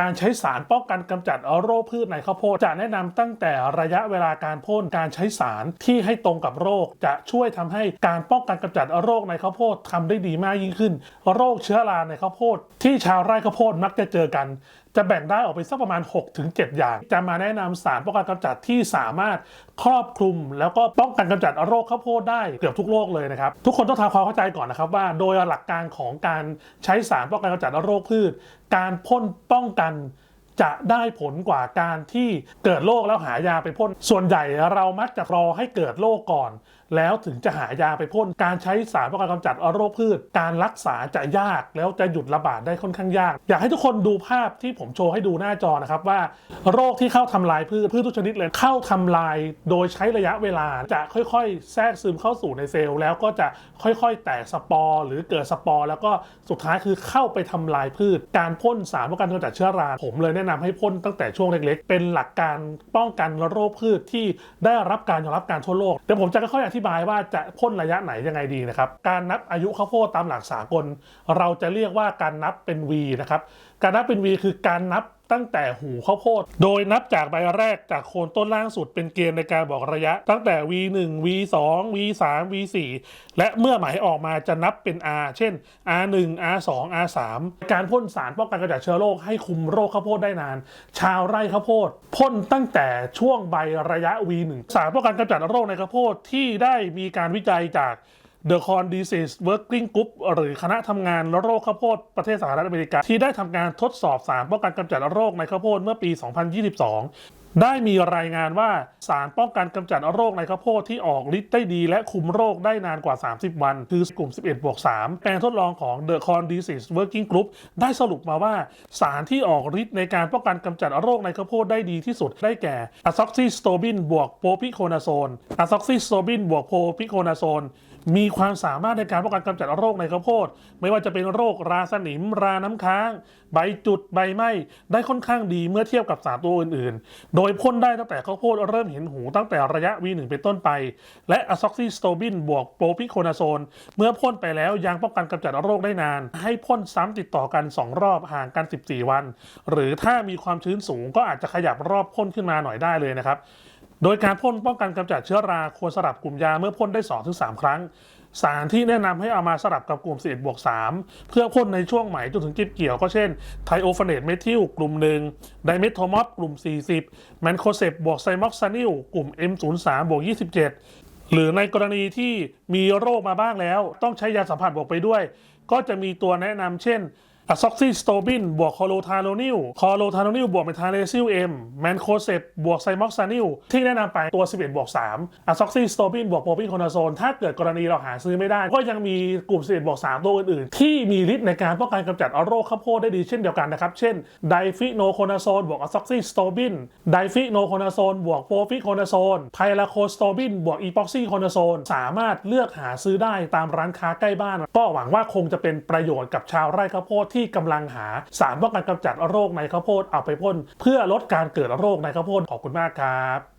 การใช้สารป้องกันกำจัดโรคพืชในข้าวโพดจะแนะนำตั้งแต่ระยะเวลาการพ่นการใช้สารที่ให้ตรงกับโรค จะช่วยทำให้การป้องกันกำจัดโรคในข้าวโพดทำได้ดีมากยิ่งขึ้น โรคเชื้อราในข้าวโพดที่ชาวไร่ข้าวโพดมักจะเจอกัน จะแบ่งได้ออกเป็นสักประมาณ 6-7 อย่าง จะมาแนะนำสารป้องกันกำจัดที่สามารถครอบคลุม แล้วก็ป้องกันกำจัดโรคข้าวโพดได้เกือบทุกโรคเลยนะครับทุกคนต้องทำความเข้าใจก่อนนะครับว่า โดยหลักการของการใช้สารป้องกันกำจัดโรคพืช การพ่นป้องกันจะได้ผลกว่าการที่เกิดโรคแล้วหายาไปพ่นส่วนใหญ่เรามักจะรอให้เกิดโรคก่อน แล้วถึงจะหายาไปพ่นการใช้สารป้องกันกำจัดโรคพืช การรักษาจะยากแล้วจะหยุดระบาดได้ค่อนข้างยาก อยากให้ทุกคนดูภาพที่ผมโชว์ให้ดูหน้าจอนะครับว่า โรคที่เข้าทำลายพืชพืชทุกชนิดเลยเข้าทำลาย โดยใช้ระยะเวลาจะค่อยๆ แทรกซึมเข้าสู่ในเซลล์ แล้วก็จะค่อยๆ แตกสปอร์ หรือเกิดสปอร์แล้วก็สุดท้ายคือเข้าไปทำลายพืช การพ่นสารป้องกันกำจัดเชื้อรา ผมเลยแนะนำให้พ่นตั้งแต่ช่วงเล็กๆ เป็นหลักการป้องกันโรคพืชที่ได้รับการยอมรับการทั่วโลกเดี๋ยวผมจะค่อยๆอธิบายว่าจะพ่นระยะไหนยังไงดีนะครับ การนับอายุข้าวโพดตามหลักสากล เราจะเรียกว่าการนับเป็น V นะครับ การนับเป็น V คือการนับตั้งแต่หูข้าวโพด โดยนับจากใบแรกจากโคนต้นล่างสุดเป็นเกณฑ์ในการบอกระยะ ตั้งแต่ V1 V2 V3 V4 และเมื่อหมายออกมาจะนับเป็น R เช่น R1 R2 R3 การพ่นสารป้องกันกำจัดเชื้อโรคให้คุมโรคข้าวโพดได้นาน ชาวไร่ข้าวโพดพ่นตั้งแต่ช่วงใบระยะ V1 สารป้องกันกำจัดโรคในข้าวโพดที่ได้มีการวิจัยจาก The Corn Disease Working Group หรือคณะทำงานโรคข้าวโพดประเทศสหรัฐอเมริกา ที่ได้ทำการทดสอบสารป้องกันกำจัดโรคในข้าวโพดเมื่อปี 2022 ได้มีรายงานว่าสารป้องกันกำจัดโรคในข้าวโพดที่ออกฤทธิ์ได้ดีและคุมโรคได้นานกว่า 30 วัน คือกลุ่ม 11บวก3แปลงทดลองของ The Corn Disease Working Group ได้สรุปมาว่าสารที่ออกฤทธิ์ในการป้องกันกำจัดโรคในข้าวโพดได้ดีที่สุดได้แก่อะซ็อกซิสโตบินบวกโพพิโคนาโซนอะซ็อกซิสโตบินบวกโพพิโคนาโซน มีความสามารถในการป้องกันกำจัดโรคในข้าวโพด ไม่ว่าจะเป็นโรคราสนิม ราน้ำค้าง ใบจุดใบไหม้ได้ค่อนข้างดีเมื่อเทียบกับสารตัวอื่นๆ โดยพ่นได้ตั้งแต่ข้าวโพดเริ่มเห็นหูตั้งแต่ระยะ V1 เป็นต้นไป และอะซ็อกซิสโตบินบวกโปรพิโคนาโซน เมื่อพ่นไปแล้วยังป้องกันกำจัดโรคได้นาน ให้พ่นซ้ำติดต่อกัน 2 รอบห่างกัน 14 วัน หรือถ้ามีความชื้นสูงก็อาจจะขยับรอบพ่นขึ้นมาหน่อยได้เลยนะครับ โดยการพ่นป้องกันกำจัดเชื้อราควรสลับกลุ่มยาเมื่อพ่นได้ 2-3 ครั้ง สารที่แนะนำให้เอามาสลับกับกลุ่ม11บวก3เพื่อพ่นในช่วงใหม่จนถึงเก็บเกี่ยวก็เช่นไทโอฟเนตเมทิลกลุ่มหนึ่งไดเมทโทมอฟกลุ่ม 40 แมนโคเซปบวกไซม็อกซานิลกลุ่ม M03 บวก27 หรือในกรณีที่มีโรคมาบ้างแล้ว ต้องใช้ยาสัมผัสบวกไปด้วย ก็จะมีตัวแนะนำเช่น อะซ็อกซิสโตบินบวกคอโลทาโลนิลคอโลทาโลนิลบวกเมทาเลซิลเอ็มแมนโคเซปบวกไซม็อกซานิลที่แนะนำไปตัว 11 บวก3อะซ็อกซิสโตบินบวกโปรพิโคนาโซนถ้าเกิดกรณีเราหาซื้อไม่ได้ ก็ยังมีกลุ่ม 11 บวก3ตัวอื่นๆ ที่มีฤทธิ์ในการป้องกันกำจัดโรคข้าวโพดได้ดีเช่นเดียวกันนะครับ เช่นไดฟิโนโคนาโซนบวกอะซ็อกซิสโตบินไดฟิโนโคนาโซนบวกโปรพิโคนาโซนไพลาโคสโตบินบวกอีพ็อกซี่โคนาโซนสามารถเลือกหาซื้อได้ตามร้านค้าใกล้บ้าน ก็หวังว่าคงจะเป็นประโยชน์กับชาวไร่ข้าวโพดที่กำลังหาสารป้องกันกำจัดโรคในข้าวโพดเอาไปพ่นเพื่อลดการเกิดโรคในข้าวโพดขอบคุณมากครับ